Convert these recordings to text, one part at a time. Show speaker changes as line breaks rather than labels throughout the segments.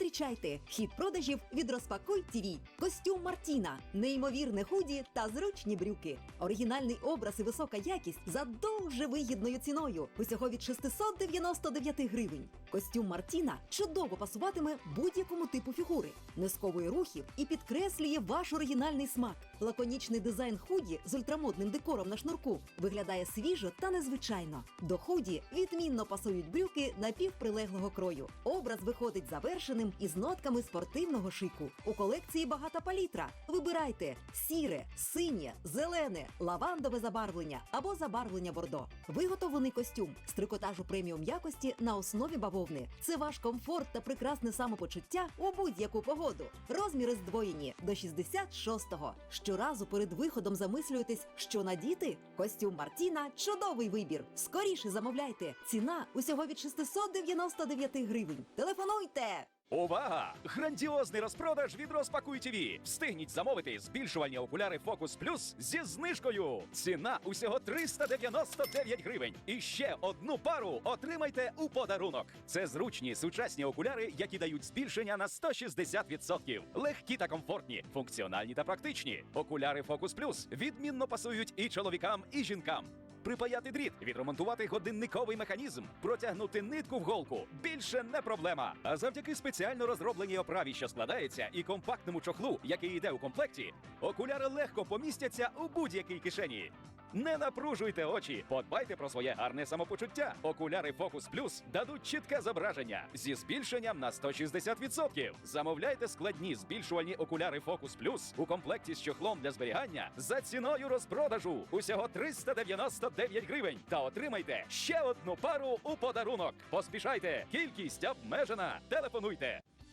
Maestri Зустрічайте хід продажів від Розпакуй ТІВІ. Костюм Мартіна, неймовірне худі та зручні брюки. Оригінальний образ і висока якість за дуже вигідною ціною. Усього від 699 гривень. Костюм Мартіна чудово пасуватиме будь-якому типу фігури, не сковує рухів і підкреслює ваш оригінальний смак. Лаконічний дизайн худі з ультрамодним декором на шнурку виглядає свіжо та незвичайно. До худі відмінно пасують брюки напівприлеглого крою. Образ виходить завершеним із нотками спортивного шику. У колекції багата палітра. Вибирайте сіре, синє, зелене, лавандове забарвлення або забарвлення бордо. Виготовлений костюм з трикотажу преміум якості на основі бавовни. Це ваш комфорт та прекрасне самопочуття у будь-яку погоду. Розміри здвоєні до 66-го. Щоразу перед виходом замислюєтесь, що надіти? Костюм Мартіна чудовий вибір. Скоріше замовляйте. Ціна усього від 699 гривень. Телефонуйте!
Увага! Грандіозний розпродаж від Розпакуй ТВ! Встигніть замовити збільшувальні окуляри Focus Plus зі знижкою. Ціна усього 399 гривень. І ще одну пару отримайте у подарунок. Це зручні сучасні окуляри, які дають збільшення на 160%. Легкі та комфортні, функціональні та практичні. Окуляри Focus Plus відмінно пасують і чоловікам, і жінкам. Припаяти дріт, відремонтувати годинниковий механізм, протягнути нитку в голку більше не проблема. А завдяки спеціально розробленій оправі, що складається, і компактному чохлу, який йде у комплекті, окуляри легко помістяться у будь-якій кишені. Не напружуйте очі, подбайте про своє гарне самопочуття. Окуляри Focus Plus дадуть чітке зображення зі збільшенням на 160%. Замовляйте складні збільшувальні окуляри Focus Plus у комплекті з чохлом для зберігання за ціною розпродажу усього 399 гривень. Та отримайте ще одну пару у подарунок. Поспішайте, кількість обмежена. Телефонуйте.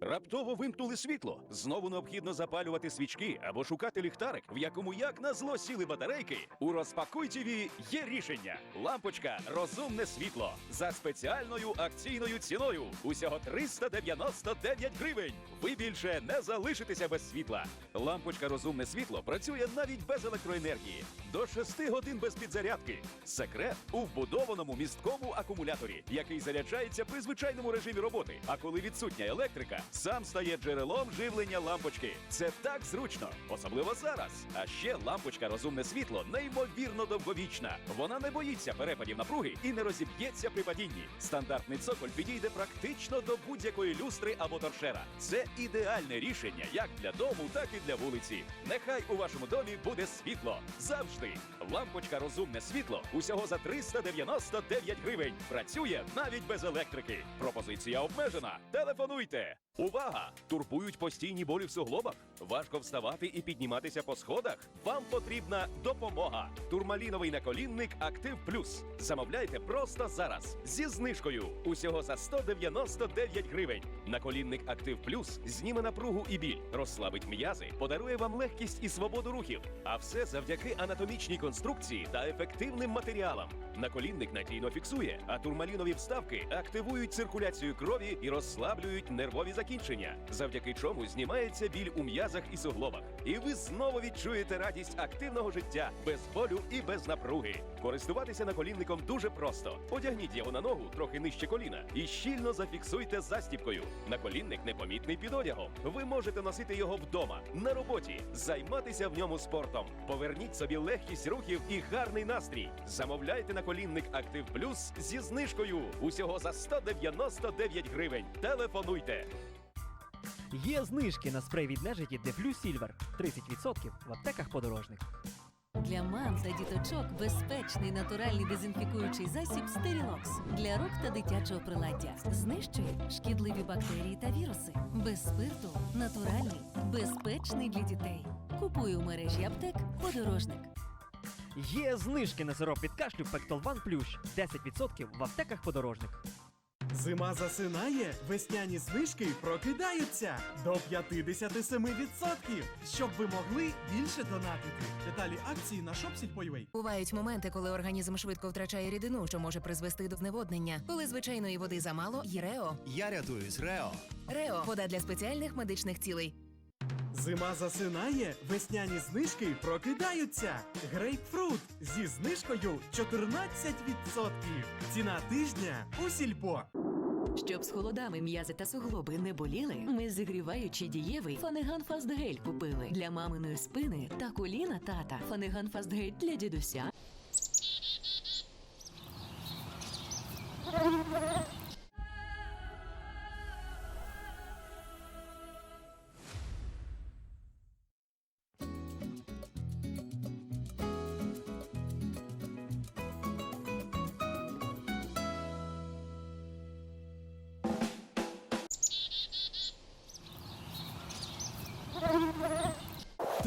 Раптово вимкнули світло. Знову необхідно запалювати свічки або шукати ліхтарик, в якому як на зло сіли батарейки. У розпакуй ТВ є рішення. Лампочка розумне світло за спеціальною акційною ціною. Усього 399 гривень. Ви більше не залишитеся без світла. Лампочка розумне світло працює навіть без електроенергії. До 6 годин без підзарядки. Секрет у вбудованому місткому акумуляторі, який заряджається при звичайному режимі роботи. А коли відсутня електрика, сам стає джерелом живлення лампочки. Це так зручно, особливо зараз. А ще лампочка розумне світло неймовірно довговічна. Вона не боїться перепадів напруги і не розіб'ється при падінні. Стандартний цоколь підійде практично до будь-якої люстри або торшера. Це ідеальне рішення як для дому, так і для вулиці. Нехай у вашому домі буде світло завжди. Лампочка розумне світло усього за 399 гривень. Працює навіть без електрики. Пропозиція обмежена. Телефонуйте. Увага! Турбують постійні болі в суглобах. Важко вставати і підніматися по сходах. Вам потрібна допомога. Турмаліновий наколінник Актив Плюс. Замовляйте просто зараз зі знижкою. Усього за 199 гривень. Наколінник Актив Плюс зніме напругу і біль, розслабить м'язи, подарує вам легкість і свободу рухів. А все завдяки анатомічній конструкції та ефективним матеріалам. Наколінник надійно фіксує, а турмалінові вставки активують циркуляцію крові і розслаблюють нервові закінчення, завдяки чому знімається біль у м'язах і суглобах. І ви знову відчуєте радість активного життя без болю і без напруги. Користуватися наколінником дуже просто. Одягніть його на ногу трохи нижче коліна і щільно зафіксуйте застіпкою. Наколінник непомітний під одягом. Ви можете носити його вдома, на роботі, займатися в ньому спортом. Поверніть собі легкість рухів і гарний настрій. Замовляйте наколінник Актив Плюс зі знижкою усього за 199 гривень. Телефонуйте.
Є знижки на спрей від нежиті Дефлю Сільвер 30% в аптеках подорожник.
Для мам та діточок безпечний натуральний дезінфікуючий засіб Стерілокс для рук та дитячого приладдя. Знищує шкідливі бактерії та віруси. Без спирту, натуральний, безпечний для дітей. Купуй у мережі аптек подорожник.
Є знижки на сироп від кашлю Пектолван Плющ 10% в аптеках подорожник.
Зима засинає, весняні знижки прокидаються до 57%, щоб ви могли більше донатити. Деталі акції на shopsіль.ua.
Бувають моменти, коли організм швидко втрачає рідину, що може призвести до зневоднення. Коли звичайної води замало, є Рео.
Я рятуюсь, Рео.
Рео вода для спеціальних медичних цілей.
Зима засинає, весняні знижки прокидаються. Грейпфрут зі знижкою 14%. Ціна тижня у сільпо.
Щоб з холодами м'язи та суглоби не боліли, ми зігріваючи дієвий Фанеган Фастгель купили для маминої спини та коліна тата. Фанеган Фастгель для дідуся.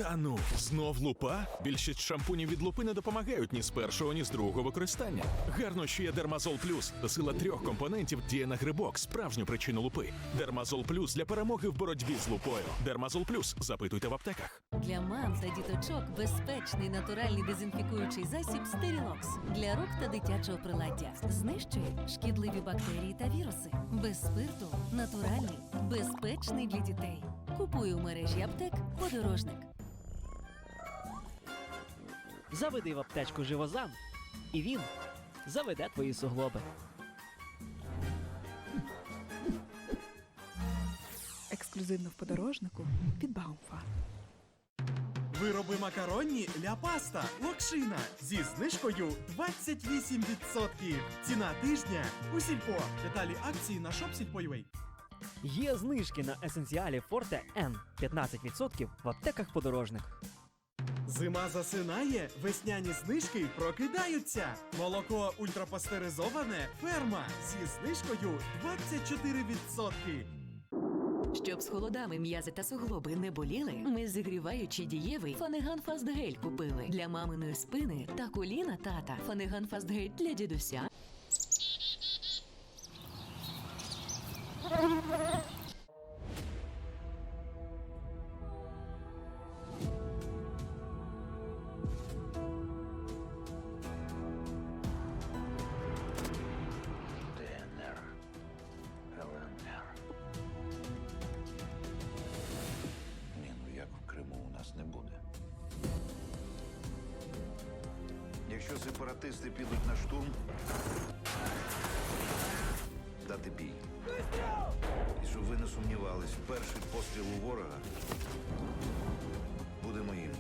Та ну, знов лупа? Більшість шампунів від лупи не допомагають ні з першого, ні з другого використання. Гарно, що є Дермазол Плюс. Сила трьох компонентів діє на грибок, справжню причину лупи. Дермазол Плюс для перемоги в боротьбі з лупою. Дермазол Плюс. Запитуйте в аптеках.
Для мам та діточок безпечний натуральний дезінфікуючий засіб Стерілокс для рук та дитячого приладдя. Знищує шкідливі бактерії та віруси. Без спирту, натуральний, безпечний для дітей. Купуй у мережі аптек подорожник.
Заведи в аптечку живозан, і він заведе твої суглоби.
ексклюзивно в подорожнику від Баумфа.
Вироби макаронні ля паста локшина зі знижкою 28%. Ціна тижня у сільпо. Деталі акції на shopsіль.ua.
Є знижки на есенціалі Форте Н 15% в аптеках подорожник.
Зима засинає, весняні знижки прокидаються. Молоко ультрапастеризоване ферма зі знижкою 24%.
Щоб з холодами м'язи та суглоби не боліли, ми зігріваючи дієвий Фанеган Фастгель купили для маминої спини та коліна тата. Фанеган Фастгель для дідуся.
Якщо сепаратисти підуть на штурм, дати бій. І щоб ви не сумнівались, перший постріл у ворога буде моїм.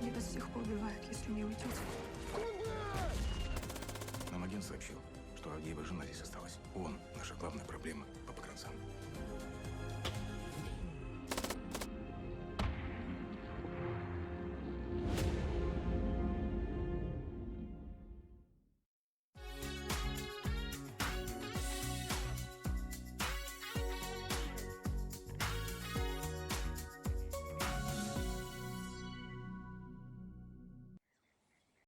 Они вас всех поубивают, если не уйдете.
Нам агент сообщил, что Авдеева жена здесь осталась. Он наша главная проблема по погранцам.